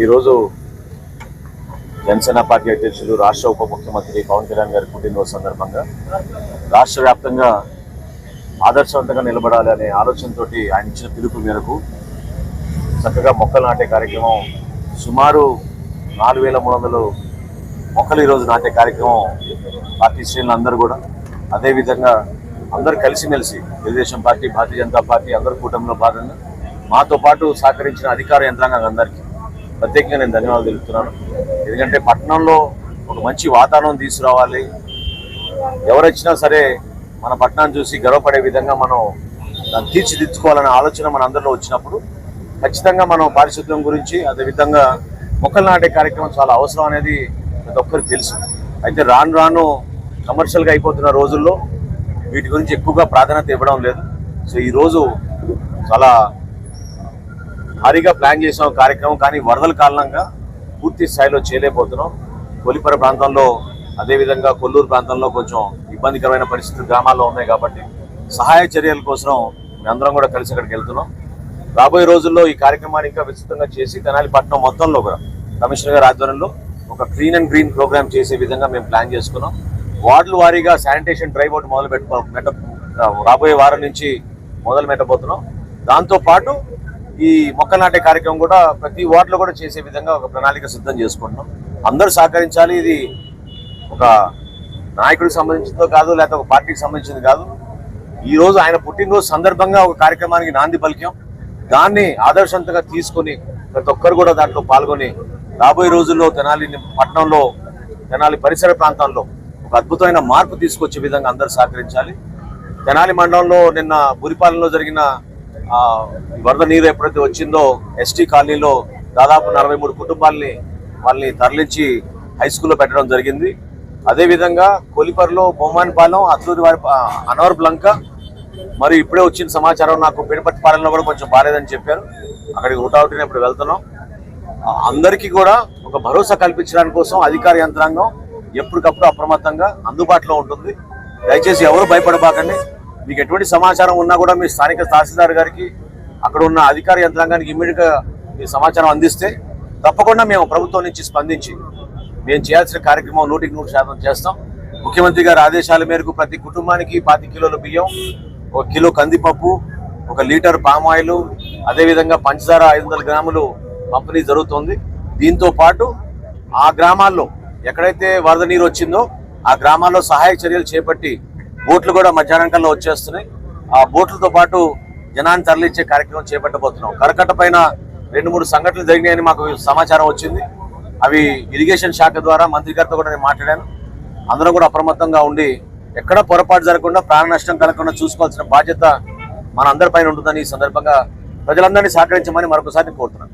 ఈరోజు జనసేన పార్టీ అధ్యక్షులు రాష్ట్ర ఉప ముఖ్యమంత్రి పవన్ కళ్యాణ్ గారి పుట్టినరోజు సందర్భంగా రాష్ట్ర వ్యాప్తంగా ఆదర్శవంతంగా నిలబడాలి అనే ఆలోచనతో ఆయన ఇచ్చిన పిలుపు మేరకు చక్కగా మొక్కలు నాటే కార్యక్రమం సుమారు నాలుగు వేల మూడు వందలు మొక్కలు ఈరోజు నాటే కార్యక్రమం పార్టీ శ్రేణులు అందరూ కూడా అదేవిధంగా అందరూ కలిసిమెలిసి తెలుగుదేశం పార్టీ భారతీయ జనతా పార్టీ అందరు కూటమిలో భాగంగా మాతో పాటు సహకరించిన అధికార యంత్రాంగం అందరికీ ప్రత్యేకంగా నేను ధన్యవాదాలు తెలుపుతున్నాను. ఎందుకంటే పట్టణంలో ఒక మంచి వాతావరణం తీసుకురావాలి. ఎవరొచ్చినా సరే మన పట్టణాన్ని చూసి గర్వపడే విధంగా మనం దాన్ని తీర్చిదిద్దుకోవాలనే ఆలోచన మన అందరిలో వచ్చినప్పుడు ఖచ్చితంగా మనం పారిశుద్ధ్యం గురించి అదేవిధంగా మొక్కలు నాటే కార్యక్రమం చాలా అవసరం అనేది ప్రతి ఒక్కరికి తెలుసు. అయితే రాను రాను కమర్షియల్గా అయిపోతున్న రోజుల్లో వీటి గురించి ఎక్కువగా ప్రాధాన్యత ఇవ్వడం లేదు. సో ఈరోజు చాలా భారీగా ప్లాన్ చేసిన కార్యక్రమం కానీ వరదల కారణంగా పూర్తి స్థాయిలో చేయలేకపోతున్నాం. కొలిపర ప్రాంతంలో అదేవిధంగా కొల్లూరు ప్రాంతంలో కొంచెం ఇబ్బందికరమైన పరిస్థితులు గ్రామాల్లో ఉన్నాయి కాబట్టి సహాయ చర్యల కోసం మేమందరం కూడా కలిసి అక్కడికి వెళ్తున్నాం. రాబోయే రోజుల్లో ఈ కార్యక్రమాన్ని ఇంకా విస్తృతంగా చేసి తెనాలి పట్టణం మొత్తంలో కూడా కమిషనర్ గారి ఆధ్వర్యంలో ఒక క్లీన్ అండ్ గ్రీన్ ప్రోగ్రామ్ చేసే విధంగా మేము ప్లాన్ చేసుకున్నాం. వార్డుల వారీగా శానిటేషన్ డ్రైవ్ ఒకటి మొదలు పెట్టుకో పెట్ట రాబోయే వారం నుంచి మొదలు పెట్టబోతున్నాం దాంతో పాటు ఈ మొక్క నాటే కార్యక్రమం కూడా ప్రతి వార్డులో కూడా చేసే విధంగా ఒక ప్రణాళిక సిద్ధం చేసుకుంటున్నాం. అందరూ సహకరించాలి ఇది ఒక నాయకుడికి సంబంధించిందో కాదు లేకపోతే ఒక పార్టీకి సంబంధించింది కాదు. ఈ రోజు ఆయన పుట్టినరోజు సందర్భంగా ఒక కార్యక్రమానికి నాంది పలికాం. దాన్ని ఆదర్శవంతంగా తీసుకొని ప్రతి ఒక్కరు కూడా దాంట్లో పాల్గొని రాబోయే రోజుల్లో తెనాలి పట్టణంలో తెనాలి పరిసర ప్రాంతాల్లో ఒక అద్భుతమైన మార్పు తీసుకొచ్చే విధంగా అందరూ సహకరించాలి. తెనాలి మండలంలో నిన్న బురిపాలెంలో జరిగిన వరద నీరు ఎప్పుడైతే వచ్చిందో ఎస్టీ కాలనీలో దాదాపు నలభై మూడు కుటుంబాలని వాళ్ళని తరలించి హై స్కూల్లో పెట్టడం జరిగింది. అదేవిధంగా కొలిపర్లో బొమ్మానిపాలెం అత్తూరి వారి అనవర్ బ్లంక మరి ఇప్పుడే వచ్చిన సమాచారం నాకు పిడపట్టి పాలనలో కూడా కొంచెం బాగాలేదని చెప్పారు. అక్కడికి హుటాహుటిన ఇప్పుడు వెళ్తున్నాం. అందరికీ కూడా ఒక భరోసా కల్పించడానికి కోసం అధికార యంత్రాంగం ఎప్పటికప్పుడు అప్రమత్తంగా అందుబాటులో ఉంటుంది. దయచేసి ఎవరు భయపడబాకండి. మీకు ఎటువంటి సమాచారం ఉన్నా కూడా మీ స్థానిక తహసీల్దార్ గారికి అక్కడ ఉన్న అధికార యంత్రాంగానికి ఇమ్మీడియట్గా మీ సమాచారం అందిస్తే తప్పకుండా మేము ప్రభుత్వం నుంచి స్పందించి మేము చేయాల్సిన కార్యక్రమం నూటికి నూరు శాతం చేస్తాం. ముఖ్యమంత్రి గారి ఆదేశాల మేరకు ప్రతి కుటుంబానికి పాతి కిలోల బియ్యం ఒక కిలో కందిపప్పు ఒక లీటర్ పామ్ ఆయిల్ అదేవిధంగా పంచదార ఐదు వందల గ్రాములు పంపిణీ జరుగుతుంది. దీంతో పాటు ఆ గ్రామాల్లో ఎక్కడైతే వరద నీరు వచ్చిందో ఆ గ్రామాల్లో సహాయక చర్యలు చేపట్టి బోట్లు కూడా మధ్యాహ్నం కల్లా వచ్చేస్తున్నాయి. ఆ బోట్లతో పాటు జనాన్ని తరలించే కార్యక్రమం చేపట్టబోతున్నాం. కరకట్ట పైన రెండు మూడు సంఘటనలు జరిగినాయని మాకు సమాచారం వచ్చింది. అవి ఇరిగేషన్ శాఖ ద్వారా మంత్రి గారితో కూడా నేను మాట్లాడాను. అందరూ కూడా అప్రమత్తంగా ఉండి ఎక్కడ పొరపాటు జరగకుండా ప్రాణ నష్టం కలగకుండా చూసుకోవాల్సిన బాధ్యత మన అందరి పైన ఉంటుందని ఈ సందర్భంగా ప్రజలందరినీ సహకరించమని మరొకసారి కోరుతున్నాను.